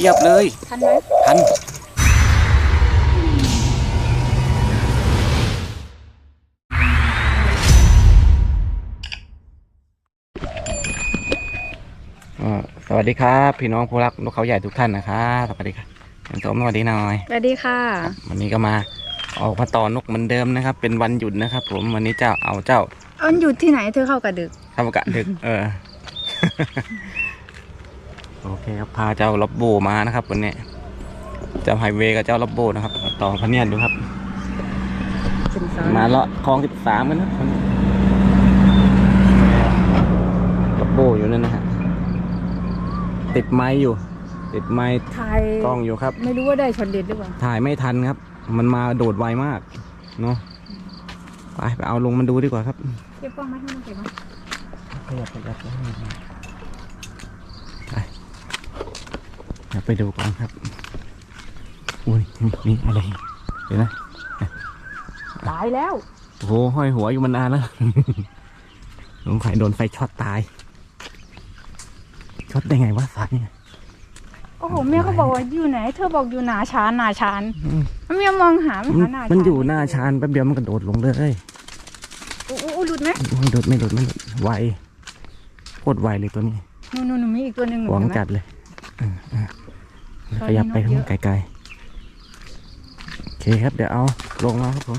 เหยับเลยทันไหมทันก็สวัสดีครับ พี่น้องผู้รักนกเขาใหญ่ทุกท่านนะครับสวัสดีครับคุณสมสวัสดีหน่อยสวัสดีค่ะ วันนี้ก็มาออกมาต่อนกเหมือนเดิมนะครับ เป็นวันหยุดนะครับ ผมวันนี้เจ้าเอาเจ้าอันอยู่ที่ไหนเธอเข้ากระดึกทำกะดึก เออ โอเคครับพาเจ้าล็อบโบมานะครับวันนี้เจ้าไฮเวย์กับเจ้าล็อบโบนะครับมาต่อพะเนียดดูครับเป็นสาวมาเลาะคลองสิบสามกันนะล็อบโบอยู่นั่นนะฮะติดไม้อยู่ ติดไม้ถ่ายกล้องอยู่ครับ ไม่รู้ว่าได้ช็อตเด็ดหรือเปล่าถ่ายไม่ทันครับ มันมาโดดไวมากเนาะไปไปเอาลงมันดูดีกว่าครับเก็บกล้องไหมให้มันเก็บไหมขยับขยับไปไป เดี๋ยวไปดูก่อนครับ อุ้ยนี่นี่อะไรเดี๋ยวนะตายแล้ว โอ้โหห้อยหัวอยู่มานานแล้วสงสัยโดนไฟช็อตตาย ช็อตได้ไงวะสายเนี่ย โอ้โหแม่เขาบอกว่าอยู่ไหน เธอบอกอยู่หนาชานหนาชานอืมแม่มองหาไม่มัหานหนาชานมันอยู่หน้าชานแป๊บเดียวมันกระโดดลงเลยอู้อู้อู้หลุดไหมไม่โดดไม่โดดไม่โดดไวโคตรไวเลยตัวนี้ นู่นนู่นนู่นมีอีกตัวหนึ่งหวังเห็นไหมจัดเลย เออเออตอนขนี้ยับไปนกข้างเยอะไกลๆโอเคครับ เดี๋ยวเอาลงแล้วครับผม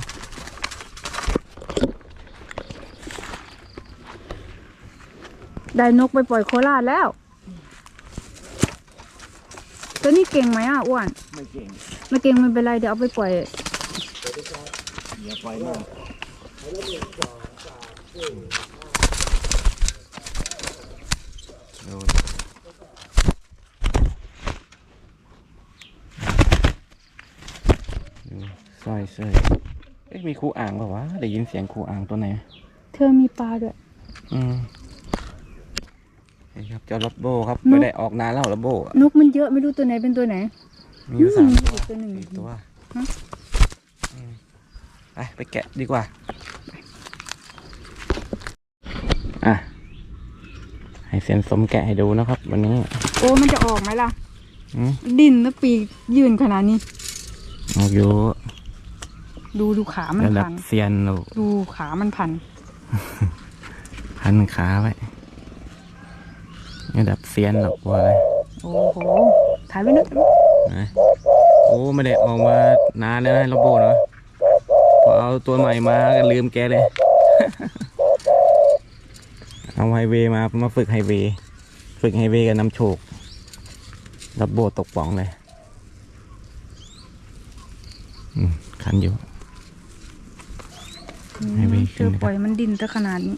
ได้นกไปปล่อยโคราชแล้ว ตัวนี้เก่งไหมอะอ้วนไม่เก่งไม่เก่งไม่เป็นไรเดี๋ยวเอาไปปล่อยอย่าปล่อยมาก สร้อยเสยเอ๊ะมีครูอ่างเปล่าวะได้ยินเสียงครูอ่างตัวไหน เธอมีปลาด้วย อืมนี่ครับเจ้าลับโบครับนก ไม่ได้ออกนานแล้วลับโบอะนกมันเยอะไม่รู้ตัวไหนเป็นตัวไหน มีอยู่สามอืมตัวอีกตัวหนึ่งอีกตัวฮะอืมไปไปแกะดีกว่า อะ ให้เซียนสมแกะให้ดูนะครับ วันนี้ โอ้มันจะออกไหมล่ะ อืม ดินแล้วปีกยืนขนาดนี้ ออกอยู่ ดูดูขามันระดับพันเซียนเราดูขามันพัน พันขาไว้ระดับเซียนหรอกว่าอะไรโอ้โห ถ่ายไว้นึกนะโอ้ไม่ได้ออกมานานแล้วนะลับโบเนาะพอเอาตัวใหม่มาก็ลืมแกเลย เอาไฮเวย์มามาฝึกไฮเวย์ฝึกไฮเวย์กับน้ำโชกลับโบตกป่องเลยอืมคันอยู่ ให้ไปขึ้เธนอนะครับปล่อยมันดินซะขนาดนี้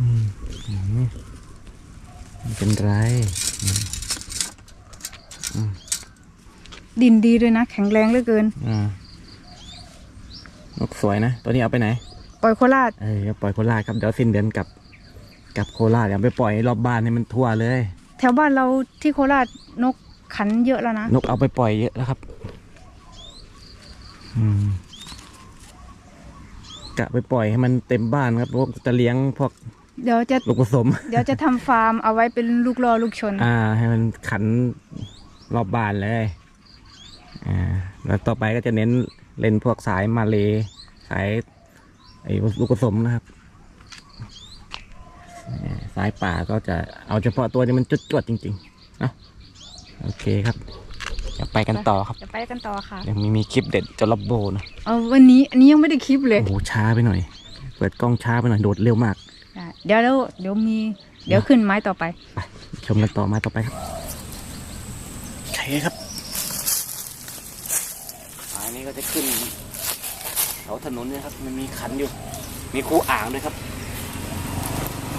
อืมอืมไม่เป็นไรดินดีเลยนะ แข็งแรงเหลือเกิน อ่านกสวยนะ ตัวนี้เอาไปไหน ปล่อยโคราชเออปล่อยโคราชครับ เดี๋ยวสิ้นเดือนกลับกลับโคราชเดี๋ยวไปปล่อยรอบบ้านให้มันทั่วเลย แถวบ้านเราที่โคราชนกขันเยอะแล้วนะ นกเอาไปปล่อยเยอะแล้วครับ อืม กะไปปล่อยให้มันเต็มบ้านครับพวกจะเลี้ยงพวกเดี๋ยวจะลูกผสม เดี๋ยวจะทำฟาร์มเอาไว้เป็นลูกรอลูกชน อ่า ให้มันขันรอบบ้านเลย อ่า แล้วต่อไปก็จะเน้นเล่นพวกสายมาเลสายไอ้ลูกผสมนะครับอ่าสายป่าก็จะเอาเฉพาะตัวที่มันจุดจวดๆจริงๆเนาะโอเคครับ เดี๋ยวไปกันต่อครับจะไปกันต่อค่ะยังมีมีคลิปเด็ดจะรับโบนะเอาวันนี้อันนี้ยังไม่ได้คลิปเลยโอ้โหช้าไปหน่อย เปิดกล้องช้าไปหน่อยโดดเร็วมากได้เดี๋ยวแล้วเดี๋ยวมีเดี๋ยวขึ้นไม้ต่อไปชมกันต่อมาต่อไปครับโอเคครับสายนี้ก็จะขึ้นแถวถนนเนี่ยครับ มันมีขันอยู่ มีคูอ่างด้วยครับ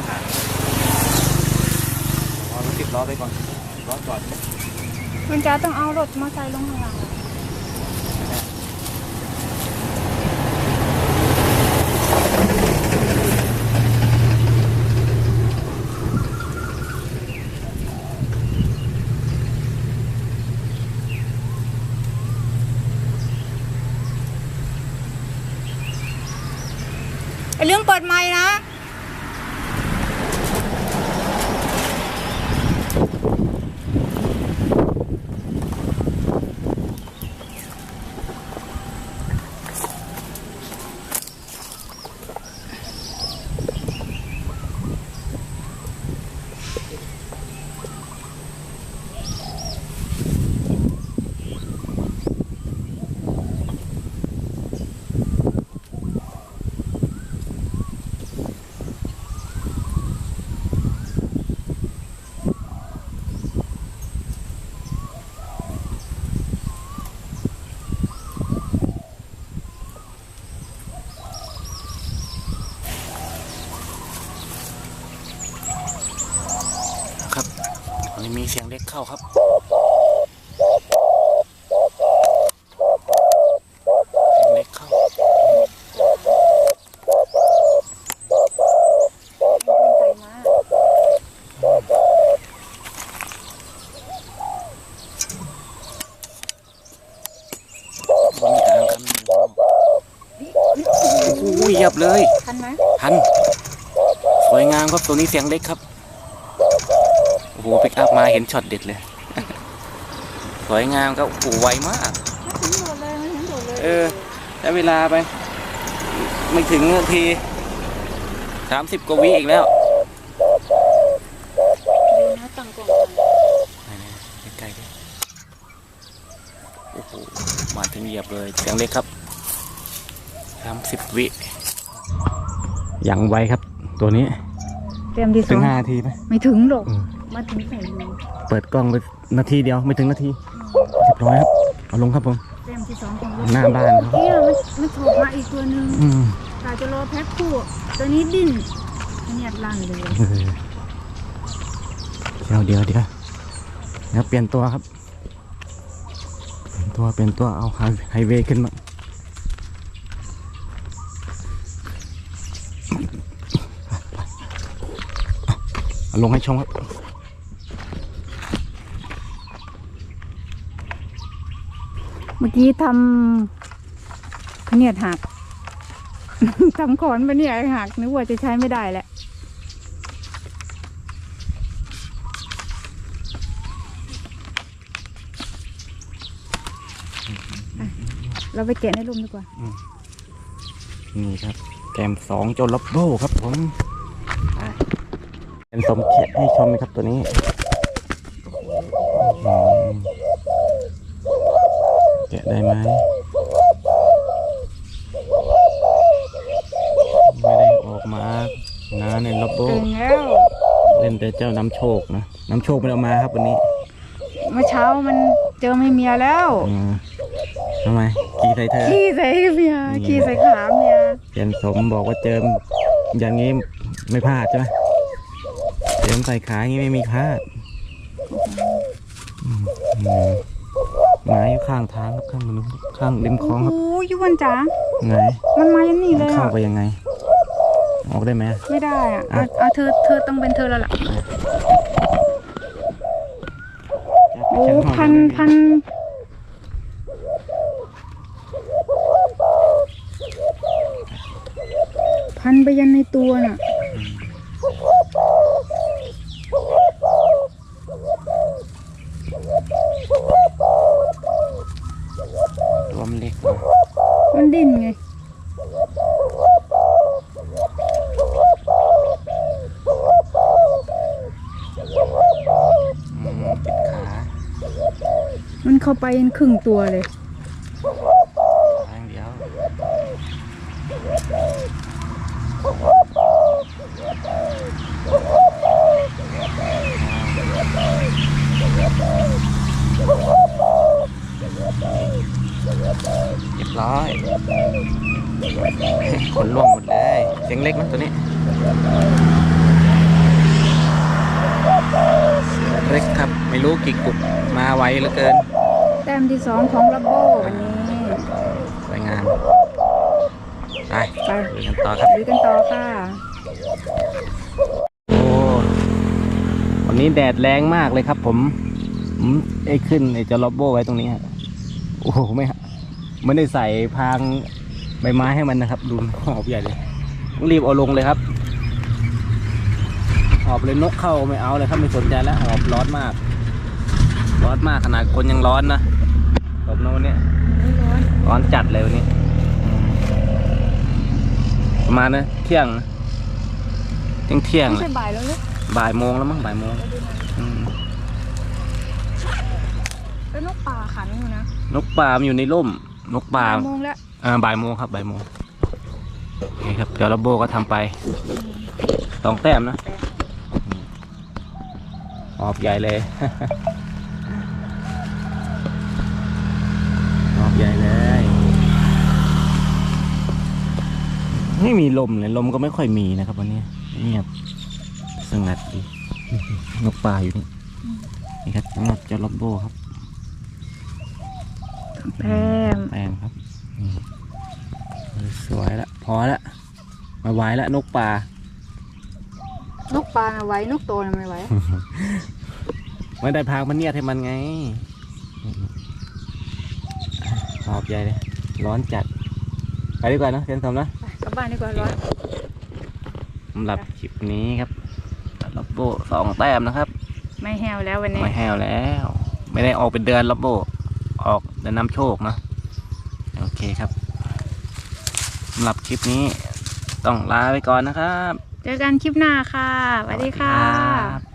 อ่างเอารถติดล้อไปก่อนล้อจอด มันจะต้องเอารถมาใส่ลงข้างล่าง เข้าครับเสียงเล็กเข้าใส่มามันมีอ่างกันอู้ยเหยับเลย ทันไหมทัน สวยงามครับตัวนี้เสียงเล็กครับโอ้โหปิกอัพมาเห็นช็อตเด็ดเลย สวยงามครับโอ้โหไวมากไม่ถึงโดดเลยไม่ถึงโดดเลยเออใช้เวลาไป ไม่ถึงนาทีสามสิบกว่าวิอีกแล้วดูนะตั้งกล้องก่อนใกล้ๆดิโอ้โหมาถึงเหยียบเลยเสียงเล็กครับสามสิบวิยังไวครับ ตัวนี้ เตรียมที่สถึองงห้านาทีไหมไม่ถึงหรอก อืม มาถึงใส่มือเปิดกล้องไปนาทีเดียวไม่ถึงนาทีเรียบร้อยครับเอาลงครับผมเตรียมที่สองของรถหน้าบ้านครับเมื่อกี้อะมันมันโผล่มาอีกตัวหนึ่งอืมกาจะรอแพ็คคู่ตัวนี้ดิ้นเนี่ยลั่นเลยเออเดี๋ยวเดี๋ยวเดี๋ยวเดี๋ยวเปลี่ยนตัวครับเปลี่ยนตัวเปลี่ยนตัวเอาไฮไฮเวย์ขึ้นมาเอาลงให้ชมครับ มื่อกี้ทำขเนียดหัก ทำขอนไปเนี่ยหักนึกว่าจะใช้ไม่ได้แหละอะเราไปแกะในร่มดีกว่า นี่ครับ แกมสองโจลับโบครับผมไปเป็นสมเกียรติให้ชมไหมครับตัวนี้อืมแกะ ได้ไหมไม่ได้ออกมานะในลับโบเก่งแล้วเล่นแต่เจ้าน้ำโชคนะน้ำโชคไม่ได้เอามาครับวันนี้เมื่อเช้ามันเจอไม่เมียแล้วอืมทำไมขี่ใส่เธอ ขี้ใส่เมียนี่ขี้ใส่ขาเมียเจนสมบอกว่าเจิมอย่างนี้ไม่พลาดใช่ไหมเจิมใส่ขาอย่างนี้ไม่มีพลาดอืม อืมหมาอยู่ข้างทางครับข้างนู้นข้างริมคลองครับโอ้ยยวนจ๋าไงมันมาอย่างนี้มัเลนยเข้าอะไปยังไง ออกได้ไหมไม่ได้อะเอาเอาเธอเธอต้องเป็นเธอแล้วล่ะโอ้พันพันพันไปยันในตัวน่ะ ตัวมันเล็กกว่า มันดิ้นไง อืมติดขา มัน เข้าไปยันครึ่งตัวเลยทางเดียวเรียบร้อยขนล่วงหมดเลยเสียงเล็กนะตัวนี้เล็กครับ ไม่รู้กี่กุกมาไวเหลือเกิน แต้มที่สองของลับโบวันนี้สวยงาม ไปไปลุยกันต่อครับดูกันต่อค่ะ โอ้วันนี้แดดแรงมากเลยครับผมผมไอ้ขึ้นไอ้จอร์โบไว้ตรงนี้ฮะโอ้โหไม่ฮะไม่ได้ใส่พางใบไม้ให้มันนะครับ ดูหอบใหญ่เลยต้องรีบเอาลงเลยครับหอบเลยนกเข้าไม่เอาเลยครับไม่สนใจแล้วหอบร้อนมาก ร้อนมากขนาดคนยังร้อนนะตบโน้นเนี่ยไม่ร้อนร้อนจัดเลยวันนี้ ประมาณนะเที่ยงนะเที่ยงเที่ยงไม่ๆเลใช่ยบ่ายแล้วลูกบ่ายโมงแล้วมั้งบ่ายโมงอืมแล้วนกป่าขันอยู่นะ นกป่ามันอยู่ในร่ม นกป่าบ่ายโมงแล้วอ่าบ่ายโมงครับบ่ายโมงโอเคครับเดี๋ยวระโบก็ทำไปสองแต้มนะหอบใหญ่เลย หอบ ใหญ่เลย ไม่มีลมเลย ลมก็ไม่ค่อยมีนะครับวันนี้เงียบสงัดดีนกป่าอยู่นี่นี่ครับสำหรับเจ้าล็อบโบครับแพมแปมครับนี่สวยละพอละมาไว้ละนกป่านกปลาน่ะไว้นกโตน่ะไม่ไหวไม่ได้พางมันเนี่ยให้มันไง หอบใหญ่เลย ร้อนจัด ไปดีกว่าเนอะเซนสมนะไปกลับบ้านดีกว่าร้อนสำหรับคลิปนี้ครับล็อบโบสองแต้มนะครับ ไม่แห้วแล้ววันนี้ ไม่แห้วแล้ว ไม่ได้ออกเป็นเดือนล็อบโบ ออกเดือนนำโชคเนอะโอเคครับสำหรับคลิปนี้ต้องลาไปก่อนนะครับ เจอกันคลิปหน้าค่ะสวัสดีค่ะสวัสดีครับ